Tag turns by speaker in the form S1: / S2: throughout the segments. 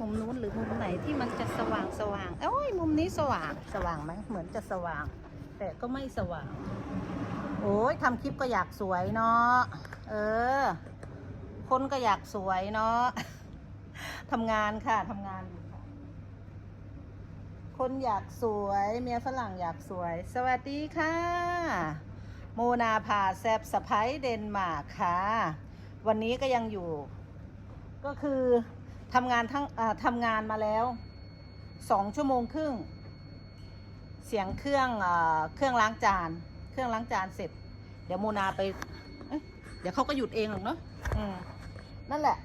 S1: มุมนู้นหรือมุมไหนที่มันจะสว่างสว่างเอ้ยมุมนี้สว่างสว่างไหมเหมือนจะสว่าง แต่ก็ไม่สว่าง โอ้ยทำคลิปก็อยากสวยเนาะเออ คนก็อยากสวยเนาะทำงานค่ะทำงานอยู่ค่ะ คนอยากสวย เมียฝรั่งอยากสวย สวัสดีค่ะ โมนาพาแซบสะพ้ยเดนมาร์กค่ะ วันนี้ก็ยังอยู่ ก็คือ ทำงานทั้งทำงานมาแล้วสองชั่วโมงครึ่ง เสียงเครื่องเครื่องล้างจาน เครื่องล้างจานเสร็จ เดี๋ยวโมนาไปเเดี๋ยวเขาก็หยุดเองหรอกเนาะอืมนั่นแหละ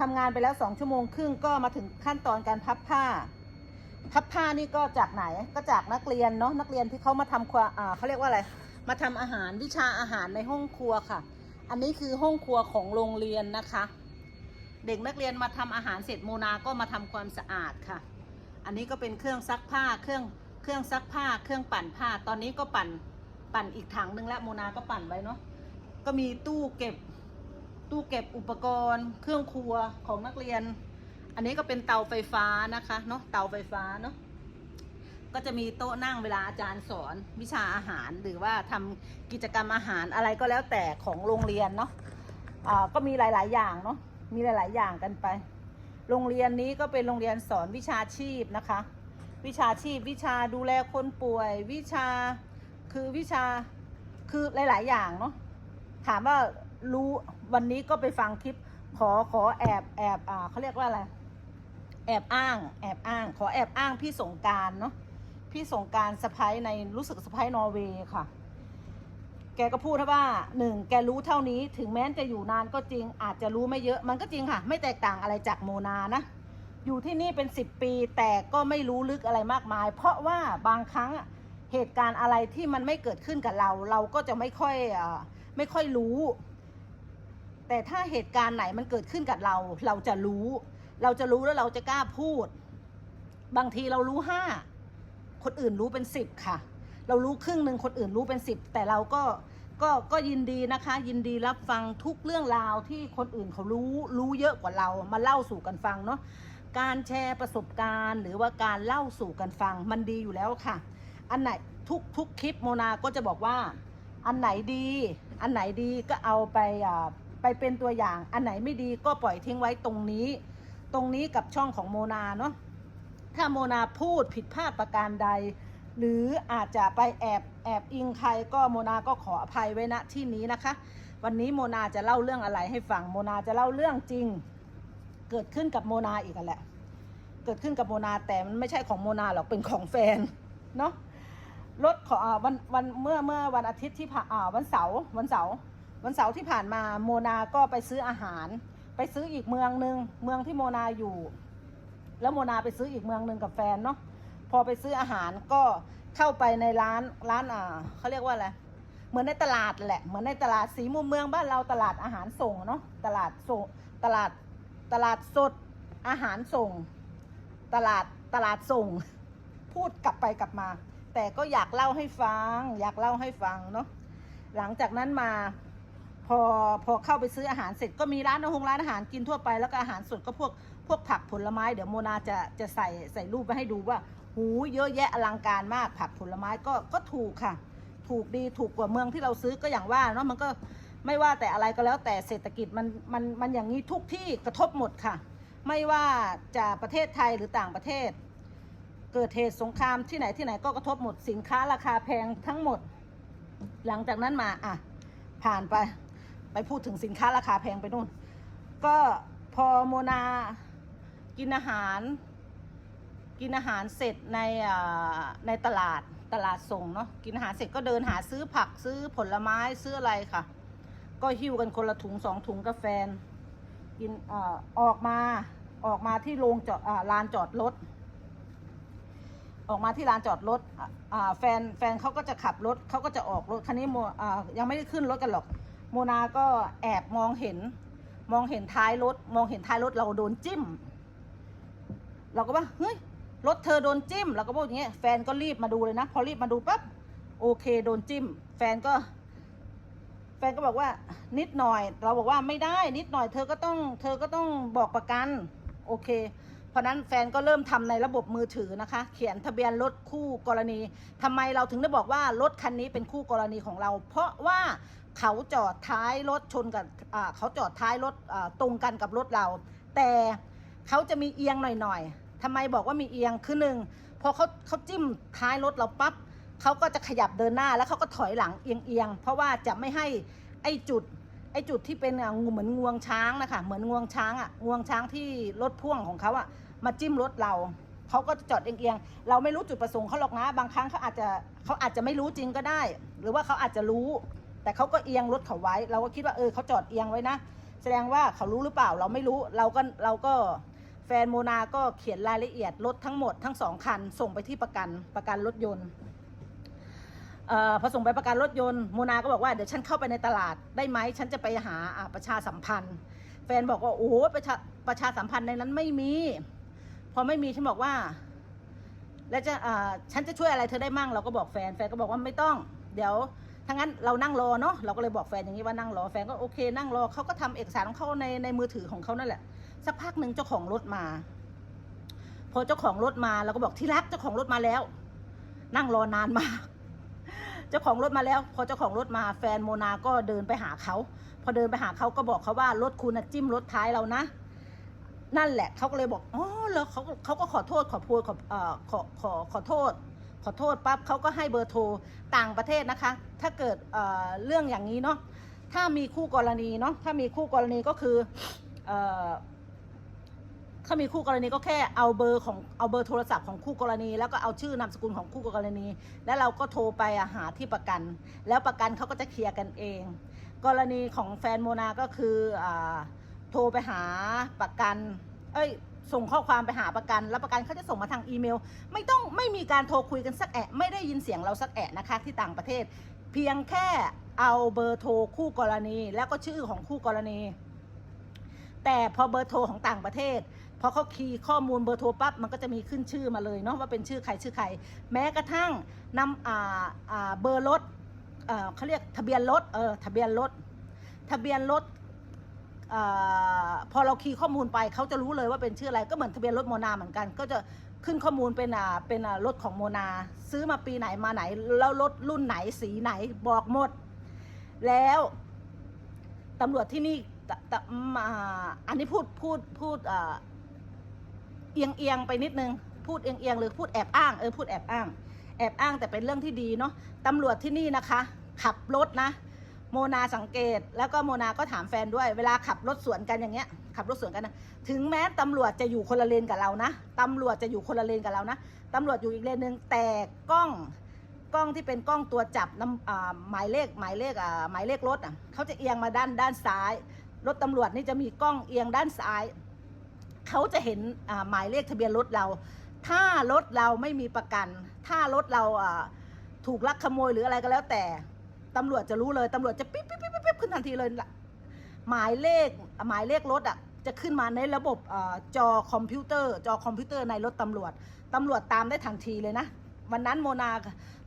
S1: ทำงานไปแล้วสองชั่วโมงครึ่งก็มาถึงขั้นตอนการพับผ้า พับผ้านี่ก็จากไหนก็จากนักเรียนเนาะนักเรียนที่เขามาทำครัวเขาเรียกว่าอะไร มาทำอาหารวิชาอาหารในห้องครัวค่ะ อันนี้คือห้องครัวของโรงเรียนนะคะ เด็กนักเรียนมาทำอาหารเสร็จโมนาก็มาทำความสะอาดค่ะ อันนี้ก็เป็นเครื่องซักผ้าเครื่องเครื่องซักผ้า เครื่องปั่นผ้า ตอนนี้ก็ปั่นปั่นอีกถังหนึ่งแล้วโมนาก็ปั่นไว้เนาะก็มีตู้เก็บตู้เก็บอุปกรณ์ เครื่องครัวของนักเรียน อันนี้ก็เป็นเตาไฟฟ้านะคะเนาะเตาไฟฟ้าเนาะก็จะมีโต๊ะนั่งเวลาอาจารย์สอนวิชาอาหารหรือว่าทำกิจกรรมอาหารอะไรก็แล้วแต่ของโรงเรียนเนาะอ่าก็มีหลาย ๆ อย่างเนาะ มีหลาย ๆ อย่างกันไป โรงเรียนนี้ก็เป็นโรงเรียนสอนวิชาชีพนะคะ วิชาชีพวิชาดูแลคนป่วย วิชาคือวิชาคือหลาย ๆ อย่างเนาะถามว่ารู้วันนี้ก็ไปฟังคลิปขอขอแอบแอบอ่าเขาเรียกว่าอะไรแอบอ้างแอบอ้าง ขอแอบอ้างพี่สงการเนาะพี่สงการสะพ้ายในรู้สึกสะพ้ายนอร์เวย์ค่ะ แกก็พูดว่าหนึ่งแกรู้เท่านี้ถึงแม้จะอยู่นานก็จริง อาจจะรู้ไม่เยอะมันก็จริงค่ะ ไม่แตกต่างอะไรจากโมนานะ อยู่ที่นี่เป็นสิบปี แต่ก็ไม่รู้ลึกอะไรมากมาย เพราะว่าบางครั้งเหตุการณ์อะไรที่มันไม่เกิดขึ้นกับเรา เราก็จะไม่ค่อยอ่อไม่ค่อยรู้ แต่ถ้าเหตุการณ์ไหนมันเกิดขึ้นกับเรา เราจะรู้ เราจะรู้แล้วเราจะกล้าพูด บางทีเรารู้ห้าคนอื่นรู้เป็นสิบค่ะเรารู้ครึ่งหนึ่งคนอื่นรู้เป็นสิบแต่เราก็ ก็ก็ยินดีนะคะ ยินดีรับฟังทุกเรื่องราวที่คนอื่นเขารู้รู้เยอะกว่าเรามาเล่าสู่กันฟังเนาะการแชร์ประสบการณ์ หรือว่าการเล่าสู่กันฟังมันดีอยู่แล้วค่ะ อันไหนทุกทุกคลิปโมนาก็จะบอกว่า อันไหนดี อันไหนดีก็เอาไปอ่าไปเป็นตัวอย่าง อันไหนไม่ดีก็ปล่อยทิ้งไว้ตรงนี้ ตรงนี้กับช่องของโมนาเนาะถ้าโมนาพูดผิดพลาดประการใด หรืออาจจะไปแอบแอบอิงใครก็โมนาก็ขออภัยไว้ณที่นี้นะคะ วันนี้โมนาจะเล่าเรื่องอะไรให้ฟังโมนาจะเล่าเรื่องจริง เกิดขึ้นกับโมนาอีกแหละ เกิดขึ้นกับโมนาแต่มันไม่ใช่ของโมนาหรอกเป็นของแฟนเนาะรถของวันวันเมื่อเมื่อวันอาทิตย์ที่ผ่านอ่าวันเสาร์วันเสาร์วันเสาร์ที่ผ่านมาโมนาก็ไปซื้ออาหาร ไปซื้ออีกเมืองหนึ่งเมืองที่โมนาอยู่ แล้วโมนาไปซื้ออีกเมืองหนึ่งกับแฟนเนาะ พอไปซื้ออาหารก็เข้าไปในร้านร้านอ่าเขาเรียกว่าอะไรเหมือนในตลาดแหละเหมือนในตลาดสีมุมเมืองบ้านเราตลาดอาหารส่งเนาะตลาดส่งตลาดตลาดสดอาหารส่ง ตลาดตลาดส่ง พูดกลับไปกลับมา แต่ก็อยากเล่าให้ฟัง อยากเล่าให้ฟังเนาะหลังจากนั้นมาพอพอเข้าไปซื้ออาหารเสร็จก็มีร้านอาหงร้านอาหารกินทั่วไปแล้วก็อาหารสดก็พวกพวกผักผลไม้เดี๋ยวโมนาจะจะใส่ใส่รูปไปให้ดูว่า หูเยอะแยะอลังการมากผักผลไม้ก็ก็ถูกค่ะ ถูกดีถูกกว่าเมืองที่เราซื้อก็อย่างว่าเนาะมันก็ไม่ว่าแต่อะไรก็แล้วแต่เศรษฐกิจมันมันมันอย่างนี้ทุกที่กระทบหมดค่ะ ไม่ว่าจะประเทศไทยหรือต่างประเทศ เกิดเหตุสงครามที่ไหนที่ไหนก็กระทบหมดสินค้าราคาแพงทั้งหมด หลังจากนั้นมาอะผ่านไปไปพูดถึงสินค้าราคาแพงไปนู่น ก็พอโมนากินอาหาร กินอาหารเสร็จในในตลาดตลาดส่งเนาะกินอาหารเสร็จก็เดินหาซื้อผักซื้อผลไม้ซื้ออะไรค่ะ ก็หิ้วกันคนละถุงสองถุงกาแฟกินอออกมาออกมาที่โรงจอดลานจอดรถออกมาที่ลานจอดรถแฟนแฟนเขาก็จะขับรถเขาก็จะออกรถคันนี้โมยังไม่ได้ขึ้นรถกันหรอก โมนาก็แอบมองเห็น มองเห็นท้ายรถ มองเห็นท้ายรถเราโดนจิ้ม เราก็ว่าเฮ้ย รถเธอโดนจิ้มเราก็บอกอย่างเงี้ยแฟนก็รีบมาดูเลยนะ พอรีบมาดูปั๊บโอเคโดนจิ้ม แฟนก็ แฟนก็บอกว่านิดหน่อย เราบอกว่าไม่ได้นิดหน่อยเธอก็ต้อง เธอก็ต้องบอกประกัน โอเค เพราะนั้นแฟนก็เริ่มทำในระบบมือถือนะคะ เขียนทะเบียนรถคู่กรณีทำไมเราถึงได้บอกว่ารถคันนี้เป็นคู่กรณีของเรา เพราะว่าเขาจอดท้ายรถชนกับเขาจอดท้ายรถตรงกันกับรถเรา แต่เขาจะมีเอียงหน่อยๆ ทำไมบอกว่ามีเอียงคือหนึ่งพอเขาเขาจิ้มท้ายรถเราปั๊บเขาก็จะขยับเดินหน้าแล้วเขาก็ถอยหลังเอียงๆเพราะว่าจะไม่ให้ไอ้จุดไอ้จุดที่เป็นงูเหมือนงวงช้างนะคะเหมือนงวงช้างอะงวงช้างที่รถพ่วงของเขาอะมาจิ้มรถเราเขาก็จะจอดเอียงๆเราไม่รู้จุดประสงค์เขาหรอกนะ บางครั้งเขาอาจจะเขาอาจจะไม่รู้จริงก็ได้ หรือว่าเขาอาจจะรู้ แต่เขาก็เอียงรถเขาไว้ เราก็คิดว่าเออเขาจอดเอียงไว้นะ แสดงว่าเขารู้หรือเปล่าเราไม่รู้เราก็เราก็ แฟนโมนาก็เขียนรายละเอียดรถทั้งหมดทั้งสองคัน ส่งไปที่ประกันประกันรถยนต์เอ่อพอส่งไปประกันรถยนต์โมนาก็บอกว่าเดี๋ยวฉันเข้าไปในตลาดได้ไหมฉันจะไปหาอาประชาสัมพันธ์ แฟนบอกว่าโอ้ประชาประชาสัมพันธ์ในนั้นไม่มี พอไม่มีฉันบอกว่า แล้วจะอ่าฉันจะช่วยอะไรเธอได้มั่งเราก็บอกแฟนแฟนก็บอกว่าไม่ต้อง เดี๋ยวถ้างั้นเรานั่งรอเนาะเราก็เลยบอกแฟนอย่างนี้ว่านั่งรอแฟนก็โอเค นั่งรอเขาก็ทำเอกสารของเขาในในมือถือของเขานั่นแหละ สักพักหนึ่งเจ้าของรถมา พอเจ้าของรถมาเราก็บอกที่รักเจ้าของรถมาแล้ว นั่งรอนานมากเจ้าของรถมาแล้ว พอเจ้าของรถมาแฟนโมนาก็เดินไปหาเขา พอเดินไปหาเขาก็บอกเขาว่ารถคุณน่ะจิ้มรถท้ายเรานะ นั่นแหละเขาก็เลยบอกอ๋อแล้วเขาก็เขาก็ขอโทษขอโพยขอเอ่อขอขอขอโทษ ขอโทษปั๊บเขาก็ให้เบอร์โทรต่างประเทศนะคะ ถ้าเกิดเอ่อเรื่องอย่างนี้เนาะถ้ามีคู่กรณีเนาะถ้ามีคู่กรณีก็คือเอ่อ ถ้ามีคู่กรณีก็แค่เอาเบอร์ของเอาเบอร์โทรศัพท์ของคู่กรณี แล้วก็เอาชื่อนามสกุลของคู่กรณี แล้วเราก็โทรไปหาที่ประกัน แล้วประกันเขาก็จะเคลียร์กันเอง กรณีของแฟนโมนาก็คืออโทรไปหาประกัน เอ้ยส่งข้อความไปหาประกัน แล้วประกันเขาจะส่งมาทางอีเมล ไม่ต้องไม่มีการโทรคุยกันสักแอะไม่ได้ยินเสียงเราสักแอะนะคะที่ต่างประเทศ เพียงแค่เอาเบอร์โทรคู่กรณี แล้วก็ชื่อของคู่กรณี แต่พอเบอร์โทรของต่างประเทศพอเขาคีย์ข้อมูลเบอร์โทรปั๊บมันก็จะมีขึ้นชื่อมาเลยเนาะว่าเป็นชื่อใครชื่อใคร แม้กระทั่งนำอ่าอ่าเบอร์รถเออเขาเรียกทะเบียนรถเออทะเบียนรถทะเบียนรถอพอเราคีย์ข้อมูลไปเขาจะรู้เลยว่าเป็นชื่ออะไรก็เหมือนทะเบียนรถโมนาเหมือนกัน ก็จะขึ้นข้อมูลเป็นอ่าเป็นอ่ารถของโมนา ซื้อมาปีไหนมาไหน แล้วรถรุ่นไหนสีไหนบอกหมด แล้วตำรวจที่นี่ ตตมาอันนี้พูดพูดพูดเอียงเอียงไปนิดนึง พูดเอียงเอียงหรือพูดแอบอ้างเออพูดแอบอ้าง แอบอ้างแต่เป็นเรื่องที่ดีเนาะตำรวจที่นี่นะคะ ขับรถนะ โมนาสังเกตแล้วก็โมนาก็ถามแฟนด้วย เวลาขับรถสวนกันอย่างเงี้ยขับรถสวนกันนะถึงแม้ตำรวจจะอยู่คนละเลนกับเรานะตำรวจจะอยู่คนละเลนกับเรานะตำรวจอยู่อีกเลนหนึ่งแต่กล้องกล้องที่เป็นกล้องตัวจับน้ำหมายเลขหมายเลขหมายเลขรถอะเขาจะเอียงมาด้านด้านซ้าย รถตำรวจนี่จะมีกล้องเอียงด้านซ้าย เขาจะเห็นหมายเลขทะเบียนรถเรา ถ้ารถเราไม่มีประกัน ถ้ารถเราถูกลักขโมยหรืออะไรก็แล้วแต่ตำรวจจะรู้เลยตำรวจจะปิ๊บปิ๊บปิ๊บปิ๊บขึ้นทันทีเลยหมายเลขหมายเลขรถอะจะขึ้นมาในระบบจอคอมพิวเตอร์ จอคอมพิวเตอร์ในรถตำรวจตำรวจตามได้ทันทีเลยนะ วันนั้นโมนา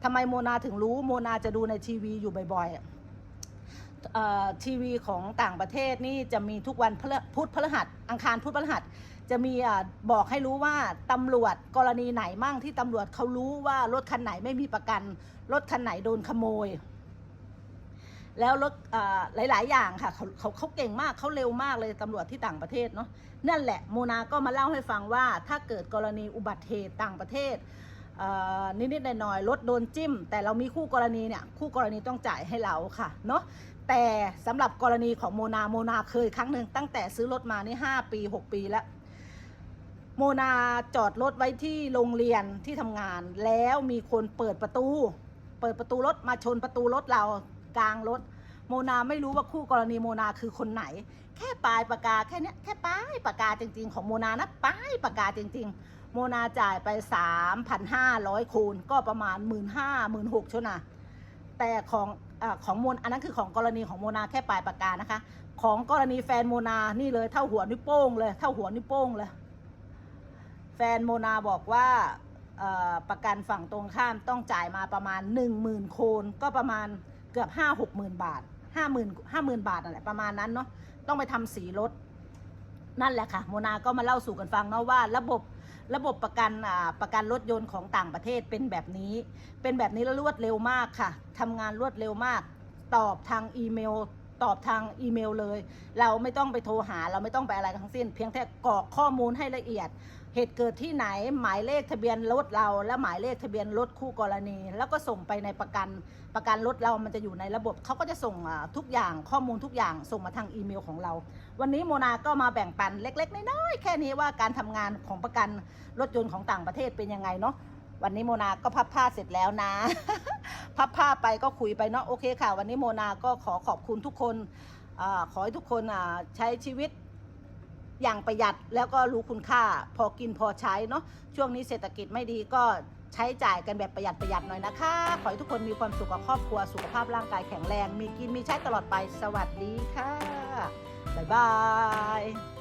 S1: ทำไมโมนาถึงรู้โมนาจะดูในทีวีอยู่บ่อยๆ ทีวีของต่างประเทศนี่จะมีทุกวันพุธพฤหัส อังคารพุธพฤหัส จะมีบอกให้รู้ว่าตำรวจกรณีไหนมั่งที่ตำรวจเขารู้ว่ารถคันไหนไม่มีประกัน รถคันไหนโดนขโมย แล้วรถหลาย ๆ อย่างค่ะเขาเขาเขาเก่งมากเขาเร็วมากเลยตำรวจที่ต่างประเทศเนาะนั่นแหละโมนาก็มาเล่าให้ฟังว่าถ้าเกิดกรณีอุบัติเหตุต่างประเทศนิดๆหน่อยๆรถโดนจิ้ม แต่เรามีคู่กรณีเนี่ยคู่กรณีต้องจ่ายให้เราค่ะเนาะ แต่สำหรับกรณีของโมนาโมนาเคยครั้งหนึ่งตั้งแต่ซื้อรถมานี่ห้าปีหกปีแล้ว โมนาจอดรถไว้ที่โรงเรียนที่ทำงาน แล้วมีคนเปิดประตู เปิดประตูรถมาชนประตูรถเรากลางรถ โมนาไม่รู้ว่าคู่กรณีโมนาคือคนไหน แค่ปลายปากกาแค่นี้แค่ปลายปากกาจริง ๆ ของโมนานะปลายปากกาจริง ๆ โมนาจ่ายไป 3,500คูณก็ประมาณ 1 5 0 0 0 1 6 0 0ชนะแต่ของ อของโมนอันนั้นคือของกรณีของโมนาแค่ปลายปากกานะคะ ของกรณีแฟนโมนานี่เลยเท่าหัวนิ้วโป้งเลยเท่าหัวนิ้วโป้งเลย แฟนโมนาบอกว่าประกันฝั่งตรงข้ามต้องจ่ายมาประมาณ 1 0,000โคนก็ประมาณเกือบ 5 6 0 0 0 0 บาท 5 0,000 50,000 บาทนั่นแหละประมาณนั้นเนาะต้องไปทำสีรถ นั่นแหละค่ะ โมนาก็มาเล่าสู่กันฟังเนาะว่า ระบบ ระบบประกันประกันรถยนต์ของต่างประเทศเป็นแบบนี้ เป็นแบบนี้แล้วรวดเร็วมากค่ะทำงานรวดเร็วมาก ตอบทางอีเมล ตอบทางอีเมลเลย เราไม่ต้องไปโทรหา เราไม่ต้องไปอะไรทั้งสิ้น เพียงแค่กรอกข้อมูลให้ละเอียด เหตุเกิดที่ไหนหมายเลขทะเบียนรถเรา และหมายเลขทะเบียนรถคู่กรณี แล้วก็ส่งไปในประกันประกันรถเรามันจะอยู่ในระบบเขาก็จะส่งทุกอย่างข้อมูลทุกอย่างส่งมาทางอีเมลของเรา วันนี้โมนาก็มาแบ่งปันเล็ก ๆ น้อยๆแค่นี้ว่าการทำงานของประกันรถยนต์ของต่างประเทศเป็นยังไงเนาะวันนี้โมนาก็พับผ้าเสร็จแล้วนะ พับผ้าไปก็คุยไปเนาะโอเคค่ะ วันนี้โมนาก็ขอขอบคุณทุกคนอขอให้ทุกคนใช้ชีวิตอย่างประหยัดแล้วก็รู้คุณค่าพอกินพอใช้เนาะช่วงนี้เศรษฐกิจไม่ดีก็ใช้จ่ายกันแบบประหยัดประหยัดหน่อยนะคะ ขอให้ทุกคนมีความสุขกับครอบครัวสุขภาพร่างกายแข็งแรง มีกินมีใช้ตลอดไปสวัสดีค่ะ บ๊ายบาย